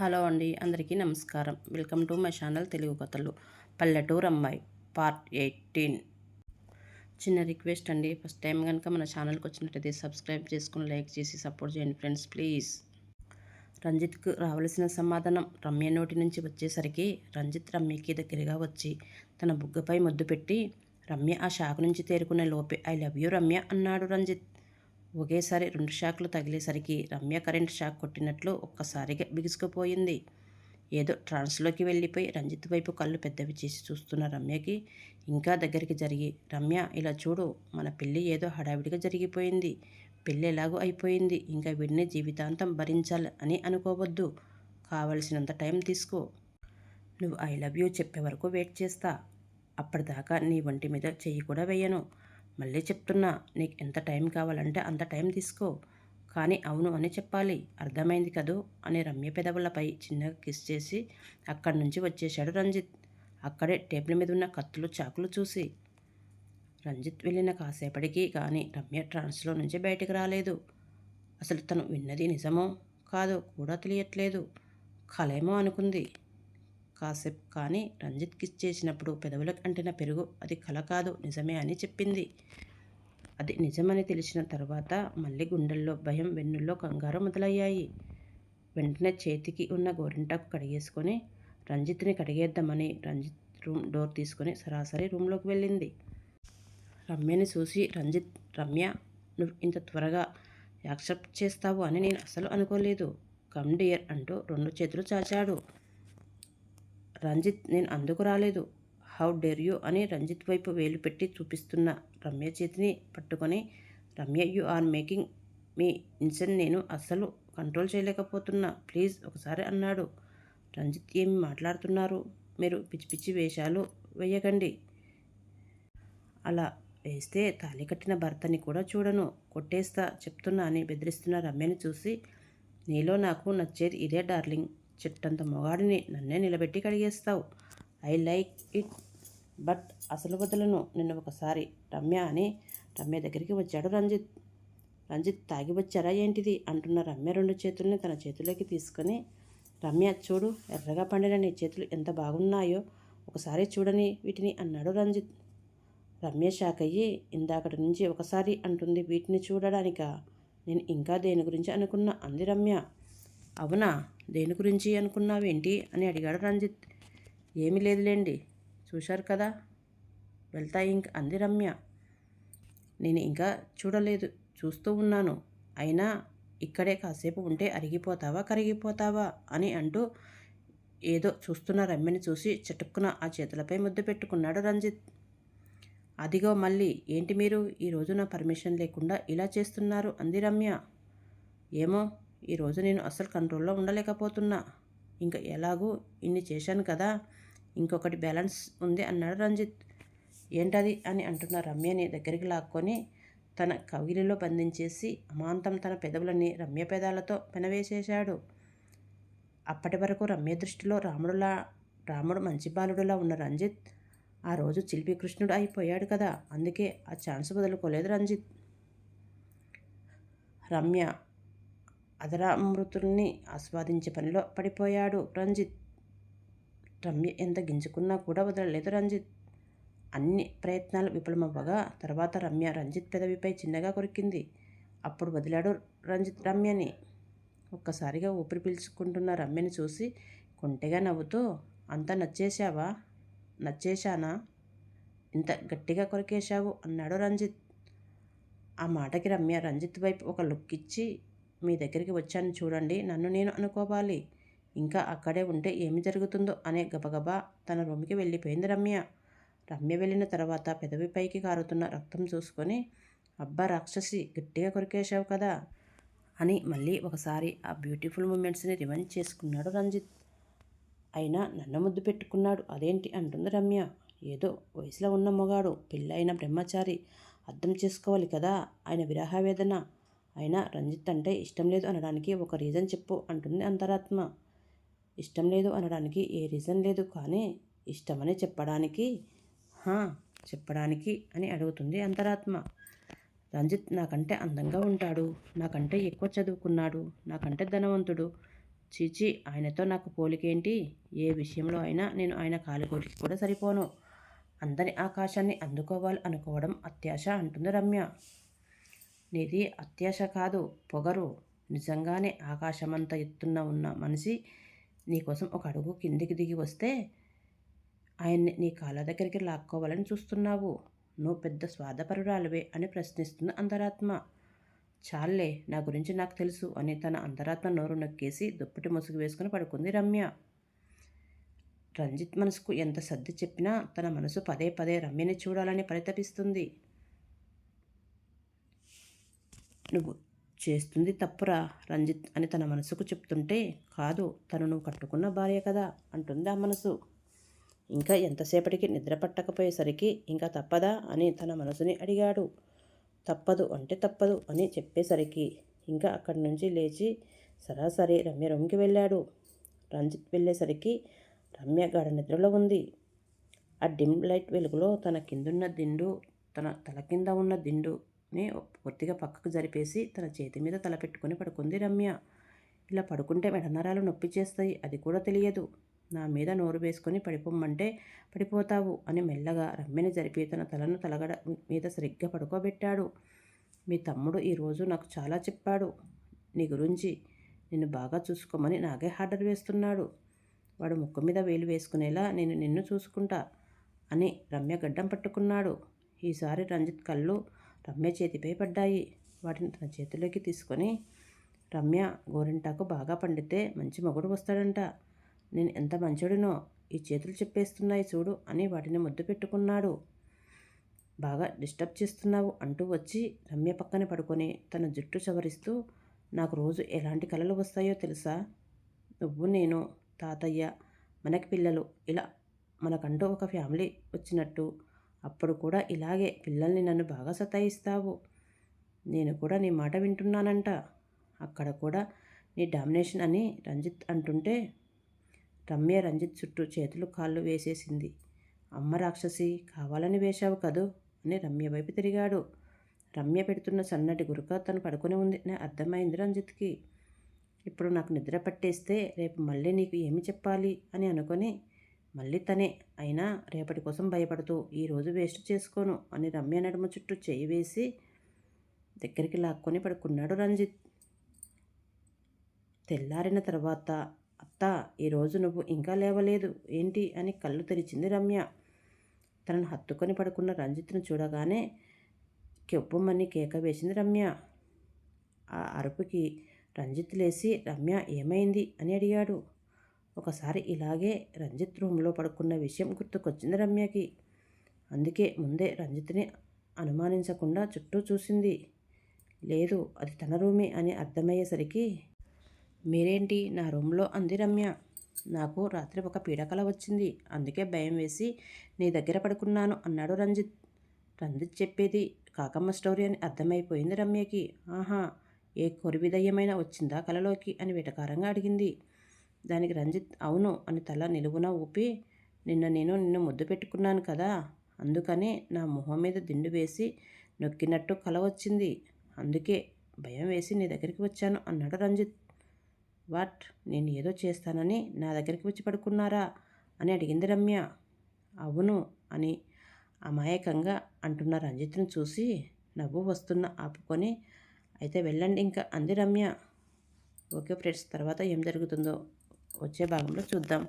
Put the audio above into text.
Hello అండి అందరికీ నమస్కారం. Welcome to my channel Telugu కథలు. పల్లెటూరు అమ్మాయి పార్ట్ ఎయిటీన్. చిన్న రిక్వెస్ట్ అండి ఫస్ట్ టైం కనుక మన ఛానల్కి వచ్చినట్టయితే సబ్స్క్రైబ్ చేసుకుని లైక్ చేసి సపోర్ట్ చేయండి ఫ్రెండ్స్ ప్లీజ్. రంజిత్కు రావలసిన సమాధానం రమ్య నోటి నుంచి వచ్చేసరికి రంజిత్ రమ్యకి దగ్గరగా వచ్చి తన బుగ్గపై ముద్దు పెట్టి రమ్య ఆ షాక్ నుంచి తేరుకునే లోపే ఐ లవ్ యూ రమ్య అన్నాడు రంజిత్. ఒకేసారి రెండు షాక్లు తగిలేసరికి రమ్య కరెంట్ షాక్ కొట్టినట్లు ఒక్కసారిగా బిగుసుకుపోయింది. ఏదో ట్రాన్స్లోకి వెళ్ళిపోయి రంజిత్ వైపు కళ్ళు పెద్దవి చేసి చూస్తున్న రమ్యకి ఇంకా దగ్గరికి జరిగి రమ్య ఇలా చూడు మన పెళ్ళి ఏదో హడావిడిగా జరిగిపోయింది. పెళ్ళి ఎలాగో అయిపోయింది. ఇంకా వీడిని జీవితాంతం భరించాలి అని అనుకోవద్దు. కావలసినంత టైం తీసుకో. నువ్వు ఐ లవ్ యూ చెప్పే వరకు వెయిట్ చేస్తా. అప్పటిదాకా నీ ఒంటి మీద చెయ్యి కూడా వేయను. మళ్ళీ చెప్తున్నా నీకు ఎంత టైం కావాలంటే అంత టైం తీసుకో. కానీ అవును అని చెప్పాలి. అర్థమైంది కదూ అని రమ్య పెదవులపై చిన్నగా కిస్ చేసి అక్కడి నుంచి వచ్చేశాడు రంజిత్. అక్కడే టేబుల్ మీద ఉన్న కత్తులు చాకులు చూసి. రంజిత్ వెళ్ళిన కాసేపటికి కానీ రమ్య ట్రాన్స్లో నుంచి బయటికి రాలేదు. అసలు తను విన్నది నిజమో కాదో కూడా తెలియట్లేదు. కలేమో అనుకుంది. కాసేపు కానీ రంజిత్ కిస్ చేసినప్పుడు పెదవులకు అంటిన పెరుగు అది కల కాదు నిజమే అని చెప్పింది. అది నిజమని తెలిసిన తర్వాత మళ్ళీ గుండెల్లో భయం వెన్నుల్లో కంగారు మొదలయ్యాయి. వెంటనే చేతికి ఉన్న గోరింటాకు కడిగేసుకొని రంజిత్ని కడిగేద్దామని రంజిత్ రూమ్ డోర్ తీసుకొని సరాసరి రూమ్లోకి వెళ్ళింది. రమ్యని చూసి రంజిత్ రమ్య నువ్వు ఇంత త్వరగా యాక్సెప్ట్ చేస్తావు అని నేను అసలు అనుకోలేదు. కమ్ డియర్ అంటూ రెండు చేతులు చాచాడు. రంజిత్ నేను అందుకు రాలేదు. హౌ డేర్ యూ అని రంజిత్ వైపు వేలు పెట్టి చూపిస్తున్న రమ్య చేతిని పట్టుకొని Ramya you are making me insane నేను అస్సలు కంట్రోల్ చేయలేకపోతున్నా ప్లీజ్ ఒకసారి అన్నాడు. రంజిత్ ఏమి మాట్లాడుతున్నారు? మీరు పిచ్చి పిచ్చి వేషాలు వేయకండి. అలా వేస్తే తాళి కట్టిన భర్తని కూడా చూడను. కొట్టేస్తా చెప్తున్నా అని బెదిరిస్తున్న రమ్యని చూసి నీలో నాకు నచ్చేది ఇదే డార్లింగ్. చిట్టంత మొగాడిని నన్నే నిలబెట్టి కడిగేస్తావు. I like it. బట్ అసలు వదలను నిన్ను ఒకసారి. రమ్య అని రమ్య దగ్గరికి వచ్చాడు రంజిత్. రంజిత్ తాగి వచ్చారా ఏంటిది? అంటున్న రమ్య రెండు చేతుల్ని తన చేతుల్లోకి తీసుకొని రమ్య చూడు ఎర్రగా పండిన నీ చేతులు ఎంత బాగున్నాయో ఒకసారి చూడని వీటిని అన్నాడు రంజిత్. రమ్య షాక్ అయ్యి ఇందాకటి నుంచి ఒకసారి అంటుంది వీటిని చూడడానిక? నేను ఇంకా దేని గురించి అనుకున్నా? అంది రమ్య. అవునా? దేని గురించి అనుకున్నావేంటి? అని అడిగాడు రంజిత్. ఏమీ లేదులేండి. చూశారు కదా? వెళ్తా ఇంక అంది రమ్య. నేను ఇంకా చూడలేదు. చూస్తూ ఉన్నాను. అయినా ఇక్కడే కాసేపు ఉంటే అరిగిపోతావా కరిగిపోతావా? అని అంటూ ఏదో చూస్తున్న రమ్యని చూసి చటుక్కున ఆ చేతులపై ముద్దు పెట్టుకున్నాడు రంజిత్. అదిగో మళ్ళీ ఏంటి మీరు? ఈరోజు నా పర్మిషన్ లేకుండా ఇలా చేస్తున్నారు అంది రమ్య. ఏమో ఈరోజు నేను అసలు కంట్రోల్లో ఉండలేకపోతున్నా. ఇంకా ఎలాగూ ఇన్ని చేశాను కదా ఇంకొకటి బ్యాలెన్స్ ఉంది అన్నాడు రంజిత్. ఏంటది అని అంటున్న రమ్యని దగ్గరికి లాక్కొని తన కవిలిలో బంధించేసి అమాంతం తన పెదవులని రమ్య పెదాలతో పెనవేసేశాడు. అప్పటి వరకు రమ్య దృష్టిలో రాముడులా రాముడు మంచి బాలుడులా ఉన్న రంజిత్ ఆ రోజు చిలిపి కృష్ణుడు అయిపోయాడు కదా అందుకే ఆ ఛాన్స్ వదులుకోలేదు రంజిత్. రమ్య అదరామృతుల్ని ఆస్వాదించే పనిలో పడిపోయాడు రంజిత్. రమ్య ఎంత గింజుకున్నా కూడా వదలలేదు రంజిత్. అన్ని ప్రయత్నాలు విఫలమవ్వగా తర్వాత రమ్య రంజిత్ పెదవిపై చిన్నగా కొరికింది. అప్పుడు వదిలాడు రంజిత్ రమ్యని. ఒక్కసారిగా ఊపిరి పీల్చుకుంటున్న రమ్యని చూసి కొంటెగా నవ్వుతూ అంత నచ్చేశావా? నచ్చేశానా? ఇంత గట్టిగా కొరికేశావు అన్నాడు రంజిత్. ఆ మాటకి రమ్య రంజిత్ వైపు ఒక లుక్ ఇచ్చి మీ దగ్గరికి వచ్చాను చూడండి నన్ను నేను అనుకోవాలి. ఇంకా అక్కడే ఉంటే ఏమి జరుగుతుందో అనే గబగబా తన రూమ్కి వెళ్ళిపోయింది రమ్య. రమ్య వెళ్ళిన తర్వాత పెదవిపైకి కారుతున్న రక్తం చూసుకొని అబ్బా రాక్షసి గట్టిగా కొరికేశావు కదా అని మళ్ళీ ఒకసారి ఆ బ్యూటిఫుల్ మూమెంట్స్ని రివెంజ్ చేసుకున్నాడు రంజిత్. అయినా నన్ను ముద్దు పెట్టుకున్నాడు అదేంటి? అంటుంది రమ్య. ఏదో వయసులో ఉన్న మొగాడు పెళ్ళైన బ్రహ్మచారి అర్థం చేసుకోవాలి కదా ఆయన విరహ వేదన అయినా రంజిత్ అంటే ఇష్టం లేదు అనడానికి ఒక రీజన్ చెప్పు అంటుంది అంతరాత్మ. ఇష్టం లేదు అనడానికి ఏ రీజన్ లేదు కానీ ఇష్టమని చెప్పడానికి హా చెప్పడానికి అని అడుగుతుంది అంతరాత్మ. రంజిత్ నాకంటే అందంగా ఉంటాడు నాకంటే ఎక్కువ చదువుకున్నాడు నాకంటే ధనవంతుడు. చీచి ఆయనతో నాకు పోలికేంటి ఏ విషయంలో అయినా నేను ఆయన కాలిగోటికి కూడా సరిపోను. అందని ఆకాశాన్ని అందుకోవాలి అనుకోవడం అత్యాశ అంటుంది రమ్య. నీది అత్యాశ కాదు. పొగరు నిజంగానే ఆకాశమంత ఎత్తున్న ఉన్న మనిషి నీకోసం ఒక అడుగు కిందికి దిగి వస్తే ఆయన్ని నీ కాళ్ళ దగ్గరికి లాక్కోవాలని చూస్తున్నావు. నువ్వు పెద్ద స్వాదపరురాలివే అని ప్రశ్నిస్తుంది అంతరాత్మ. చాలే నా గురించి నాకు తెలుసు అని తన అంతరాత్మ నోరు నొక్కేసి దుప్పటి ముసుగు వేసుకుని పడుకుంది రమ్య. రంజిత్ మనసుకు ఎంత సర్ది చెప్పినా తన మనసు పదే పదే రమ్యని చూడాలని పరితపిస్తుంది. నువ్వు చేస్తుంది తప్పురా రంజిత్ అని తన మనసుకు చెప్తుంటే కాదు తను నువ్వు కట్టుకున్న భార్య కదా అంటుంది ఆ మనసు. ఇంకా ఎంతసేపటికి నిద్ర పట్టకపోయేసరికి ఇంకా తప్పదా అని తన మనసుని అడిగాడు. తప్పదు అంటే తప్పదు అని చెప్పేసరికి ఇంకా అక్కడి నుంచి లేచి సరాసరి రమ్య రూమ్కి వెళ్ళాడు. రంజిత్ వెళ్ళేసరికి రమ్య గాఢ నిద్రలో ఉంది. ఆ డిమ్ లైట్ వెలుగులో తన కిందున్న దిండు తన తల కింద ఉన్న దిండు ని పూర్తిగా పక్కకు జరిపేసి తన చేతి మీద తల పెట్టుకొని పడుకుంది రమ్య. ఇలా పడుకుంటే మెడనరాలు నొప్పి చేస్తాయి అది కూడా తెలియదు. నా మీద నోరు వేసుకొని పడిపోమ్మంటే పడిపోతావు అని మెల్లగా రమ్యని జరిపి తన తలను తలగడ మీద సరిగ్గా పడుకోబెట్టాడు. మీ తమ్ముడు ఈరోజు నాకు చాలా చెప్పాడు. నీ గురించి నిన్ను బాగా చూసుకోమని నాగే ఆర్డర్ వేస్తున్నాడు. వాడు ముక్కు మీద వేలు వేసుకునేలా నేను నిన్ను చూసుకుంటా అని రమ్య గడ్డం పట్టుకున్నాడు. ఈసారి రంజిత్ కళ్ళు రమ్య చేతిపై పడ్డాయి వాటిని తన చేతిలోకి తీసుకొని రమ్య గోరింటాకు బాగా పండితే మంచి మొగుడు వస్తాడంట. నేను ఎంత మంచోడినో ఈ చేతులు చెప్పేస్తున్నాయి చూడు అని వాటిని ముద్దు పెట్టుకున్నాడు. బాగా డిస్టర్బ్ చేస్తున్నావు అంటూ వచ్చి రమ్య పక్కన పడుకొని తన జుట్టు సవరిస్తూ నాకు రోజు ఎలాంటి కలలు వస్తాయో తెలుసా? నువ్వు నేను తాతయ్య మనకి పిల్లలు ఇలా మనకంటూ ఒక ఫ్యామిలీ వచ్చినట్టు అప్పుడు కూడా ఇలాగే పిల్లల్ని నన్ను బాగా సతాయిస్తావు. నేను కూడా నీ మాట వింటున్నానంట. అక్కడ కూడా నీ డామినేషన్ అని రంజిత్ అంటుంటే రమ్య రంజిత్ చుట్టూ చేతులు కాళ్ళు వేసేసింది. అమ్మ రాక్షసి కావాలని వేశావు కదూ అని రమ్య వైపు తిరిగాడు. రమ్య పెడుతున్న సన్నటి గురుక తను పడుకుని ఉంది అని అర్థమైంది రంజిత్కి. ఇప్పుడు నాకు నిద్ర పట్టేస్తే రేపు మళ్ళీ నీకు ఏమి చెప్పాలి అని అనుకొని మళ్ళీ తనే. అయినా రేపటి కోసం భయపడుతూ ఈరోజు వేస్ట్ చేసుకోను అని రమ్య నడుము చుట్టూ చేయి వేసి దగ్గరికి లాక్కొని పడుకున్నాడు రంజిత్. తెల్లారిన తర్వాత అత్త ఈరోజు నువ్వు ఇంకా లేవలేదు ఏంటి అని కళ్ళు తెరిచింది రమ్య. తనను హత్తుకొని పడుకున్న రంజిత్ను చూడగానే కెవ్వమని కేక వేసింది రమ్య. ఆ అరుపుకి రంజిత్ లేచి రమ్య ఏమైంది అని అడిగాడు. ఒకసారి ఇలాగే రంజిత్ రూమ్లో పడుకున్న విషయం గుర్తుకొచ్చింది రమ్యకి. అందుకే ముందే రంజిత్ని అనుమానించకుండా చుట్టూ చూసింది. లేదు అది తన రూమే అని అర్థమయ్యేసరికి మీరేంటి నా రూమ్లో? అంది రమ్య. నాకు రాత్రి ఒక పీడకల వచ్చింది. అందుకే భయం వేసి నీ దగ్గర పడుకున్నాను అన్నాడు రంజిత్. రంజిత్ చెప్పేది కాకమ్మ స్టోరీ అని అర్థమైపోయింది రమ్యకి. ఆహా ఏ కొరివిదయ్యమైన వచ్చిందా కలలోకి? అని వెటకారంగా అడిగింది. దానికి రంజిత్ అవును అని తల నిలువున ఊపి నిన్న నేను నిన్ను ముద్దు పెట్టుకున్నాను కదా అందుకని నా మొహం మీద దిండు వేసి నొక్కినట్టు కల వచ్చింది. అందుకే భయం వేసి నీ దగ్గరికి వచ్చాను అన్నాడు రంజిత్. వాట్? నేను ఏదో చేస్తానని నా దగ్గరికి వచ్చి పడుకున్నారా? అని అడిగింది రమ్య. అవును అని అమాయకంగా అంటున్న రంజిత్ను చూసి నవ్వు వస్తున్న ఆపుకొని అయితే వెళ్ళండి ఇంకా అంది రమ్య. ఓకే ఫ్రెండ్స్ తర్వాత ఏం జరుగుతుందో వచ్చే భాగంలో చూద్దాం.